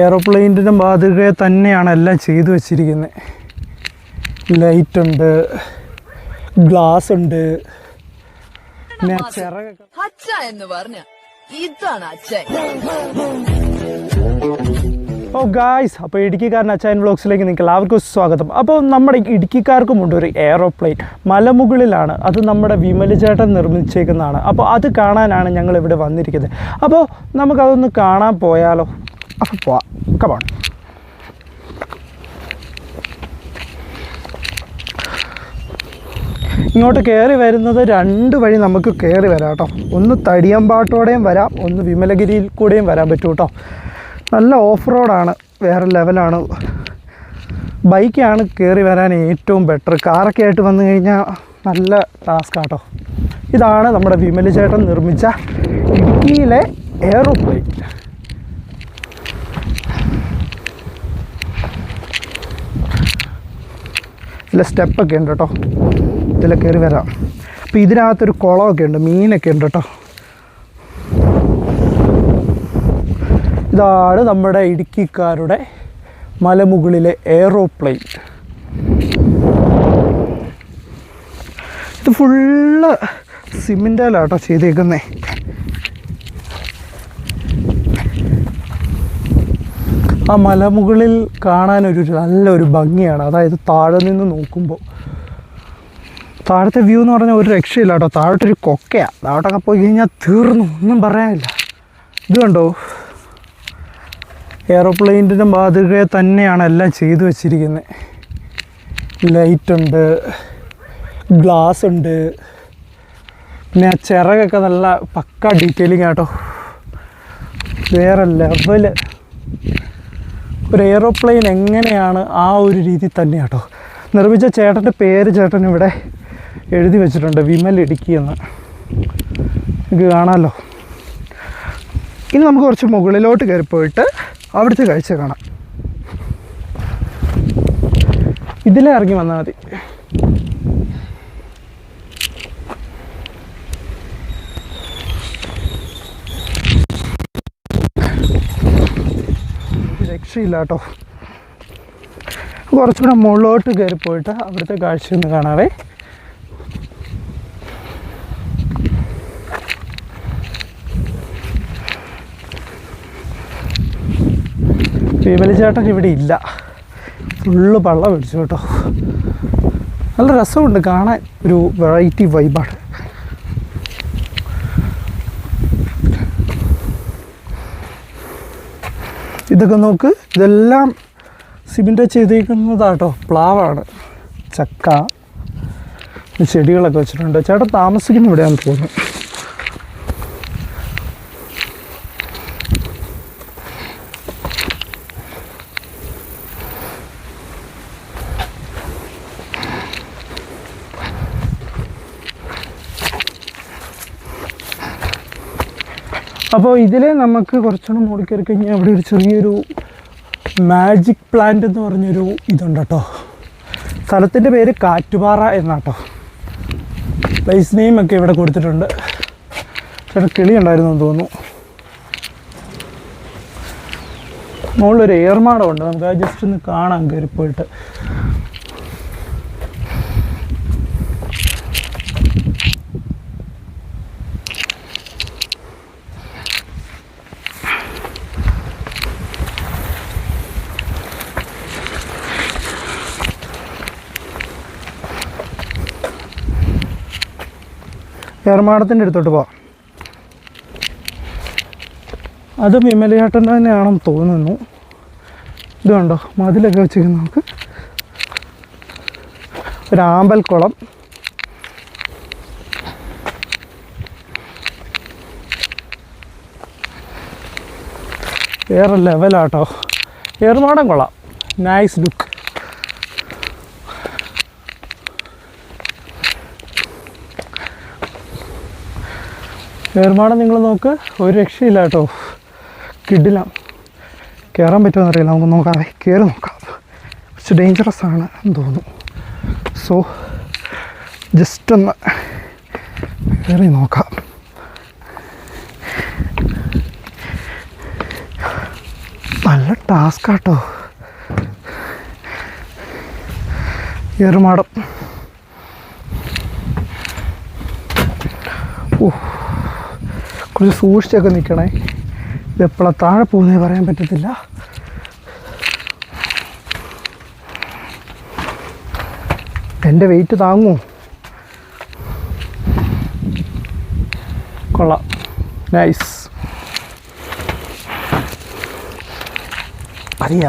എയറോപ്ലെയിന്റെ മാതൃകയെ തന്നെയാണ് എല്ലാം ചെയ്തു വച്ചിരിക്കുന്നത് ലൈറ്റ് ഉണ്ട് ഗ്ലാസ് ഉണ്ട് പിന്നെ ചിറകൊക്കെ അച്ഛ എന്ന് പറഞ്ഞ ഇതാണ് അച്ഛൻ. ഓ ഗായ്സ് അപ്പോൾ ഇടുക്കിക്കാരൻ അച്ചായൻ വ്ളോഗ്സിലേക്ക് നിങ്ങൾക്ക് എല്ലാവർക്കും സ്വാഗതം. അപ്പോൾ നമ്മുടെ ഇടുക്കിക്കാർക്കുമുണ്ട് ഒരു എയറോപ്ലെയിൻ മലമുകളിലാണ്. അത് നമ്മുടെ വിമലചേട്ടൻ നിർമ്മിച്ചേക്കുന്നതാണ്. അപ്പോൾ അത് കാണാനാണ് ഞങ്ങൾ ഇവിടെ വന്നിരിക്കുന്നത്. അപ്പോൾ നമുക്കതൊന്ന് കാണാൻ പോയാലോ? അപ്പോൾ പോവാം. കമാണ് ഇങ്ങോട്ട് കയറി വരുന്നത് രണ്ട് വഴി നമുക്ക് കയറി വരാം കേട്ടോ. ഒന്ന് തടിയമ്പാട്ടോടെയും വരാം ഒന്ന് വിമലഗിരിയിൽ കൂടെയും വരാൻ പറ്റും കേട്ടോ. നല്ല ഓഫ് റോഡാണ് വേറെ ലെവലാണ് ബൈക്കാണ് കയറി വരാൻ ഏറ്റവും ബെറ്റർ കാറൊക്കെ ആയിട്ട് വന്നു കഴിഞ്ഞാൽ നല്ല ടാസ്ക് കേട്ടോ. ഇതാണ് നമ്മുടെ വിമൽ ചേട്ടൻ നിർമ്മിച്ച ഇടുക്കിയിലെ എയറോപ്ലെയിൻ ഇതിൽ സ്റ്റെപ്പൊക്കെ ഉണ്ട് കേട്ടോ. ഇതിലെ കയറി വരാം. അപ്പോൾ ഇതിനകത്തൊരു കുളമൊക്കെ ഉണ്ട് മീനൊക്കെ ഉണ്ട് കേട്ടോ. ഇതാണ് നമ്മുടെ ഇടുക്കിക്കാരുടെ മലമുകളിലെ എയറോപ്ലെയിൻ ഇത് ഫുള്ള് സിമെന്റാലാട്ടോ ചെയ്തേക്കുന്നേ. ആ മലമുകളിൽ കാണാൻ ഒരു നല്ലൊരു ഭംഗിയാണ്. അതായത് താഴെ നിന്ന് നോക്കുമ്പോൾ താഴത്തെ വ്യൂ എന്ന് പറഞ്ഞാൽ ഒരു രക്ഷയില്ല കേട്ടോ. താഴോട്ടൊരു കൊക്കയാണ് താഴോട്ടൊക്കെ പോയി കഴിഞ്ഞാൽ തീർന്നു. ഒന്നും പറയാനില്ല. ഇത് കണ്ടോ? എയറോപ്ലെയിന്റെ മാതൃകയെ തന്നെയാണ് എല്ലാം ചെയ്തു വച്ചിരിക്കുന്നത് ലൈറ്റ് ഉണ്ട് ഗ്ലാസ് ഉണ്ട്. പിന്നെ ആ ചിറകൊക്കെ നല്ല പക്ക ഡീറ്റെയിലിംഗ് ആട്ടോ വേറെ ലെവൽ ഒരു എയറോപ്ലെയിൻ എങ്ങനെയാണ് ആ ഒരു രീതി തന്നെ കേട്ടോ നിർമ്മിച്ച ചേട്ടന്റെ പേര് ചേട്ടൻ ഇവിടെ എഴുതി വെച്ചിട്ടുണ്ട് വിമൽ ഇടുക്കി എന്ന്. നിങ്ങൾക്ക് കാണാമല്ലോ ഇനി നമുക്ക് കുറച്ച് മുകളിലോട്ട് കയറി പോയിട്ട് അവിടുത്തെ കാഴ്ച കാണാം. ഇതിലേ ഇറങ്ങി വന്നാൽ മതി. രക്ഷയില്ല കേട്ടോ കുറച്ചുകൂടെ മുകളിലോട്ട് കയറി പോയിട്ട് അവിടുത്തെ കാഴ്ച ഒന്ന് കാണാവേ. ചേട്ടൻ ഇവിടെ ഇല്ല. ഫുള്ള് പള്ള പിടിച്ചു കേട്ടോ. നല്ല രസമുണ്ട് കാണാൻ. ഒരു വെറൈറ്റി വൈബാണ് ഇതൊക്കെ നോക്ക്. ഇതെല്ലാം സിമെന്റ് ചെയ്തേക്കുന്നതാട്ടോ. പ്ലാവാണ്. ചക്ക. ചെടികളൊക്കെ വെച്ചിട്ടുണ്ട്. ചേട്ടൻ താമസിക്കുന്ന ഇവിടെയാണെന്ന് തോന്നുന്നു? അപ്പോൾ ഇതിൽ നമുക്ക് കുറച്ചുകൂടെ മോടി കയറി കഴിഞ്ഞാൽ അവിടെ ഒരു ചെറിയൊരു മാജിക് പ്ലാന്റ് എന്ന് പറഞ്ഞൊരു ഇതുണ്ട് കേട്ടോ. സ്ഥലത്തിന്റെ പേര് കാറ്റുപാറ എന്നാട്ടോ. പ്ലേസ് നെയിം ഒക്കെ ഇവിടെ കൊടുത്തിട്ടുണ്ട്. ചേട്ടൻ കിളി ഉണ്ടായിരുന്നു എന്ന് തോന്നുന്നു. മുകളിലൊരു ഏർമാടമുണ്ട് നമുക്ക് ആ ജസ്റ്റ് ഒന്ന് കാണാം. കയറി പോയിട്ട് ഏർമാടത്തിന്റെ അടുത്തോട്ട് പോവാം. അത് വിമലയേട്ടൻ തന്നെയാണെന്ന് തോന്നുന്നു. ഇത് കണ്ടോ? മതിലൊക്കെ വെച്ചിരിക്കുന്നു നമുക്ക്. ഒരു ആമ്പൽക്കുളം. വേറെ ലെവലാട്ടോ ഏർമാടം കൊള്ളാം. നൈസ് ലുക്ക് ഏർമാടം നിങ്ങൾ നോക്ക്. ഒരു രക്ഷയില്ല കേട്ടോ. കിഡില്ല കയറാൻ പറ്റുമോ നമുക്ക് നോക്കാം. കയറി നോക്കാം. കുറച്ച് ഡേഞ്ചറസ് ആണ് എന്ന് തോന്നുന്നു. സോ ജസ്റ്റ് ഒന്ന് കയറി നോക്കാം. നല്ല ടാസ്ക് ആട്ടോ. ഏറുമാടം ഓ. കുറച്ച് സൂക്ഷിച്ചൊക്കെ നിൽക്കണേ. ഇത് എപ്പോഴാണ് താഴെ പോകുന്നേ പറയാൻ പറ്റത്തില്ല. എന്റെ വെയിറ്റ് താങ്ങൂ. കൊള്ളാം. നൈസ് പതിയെ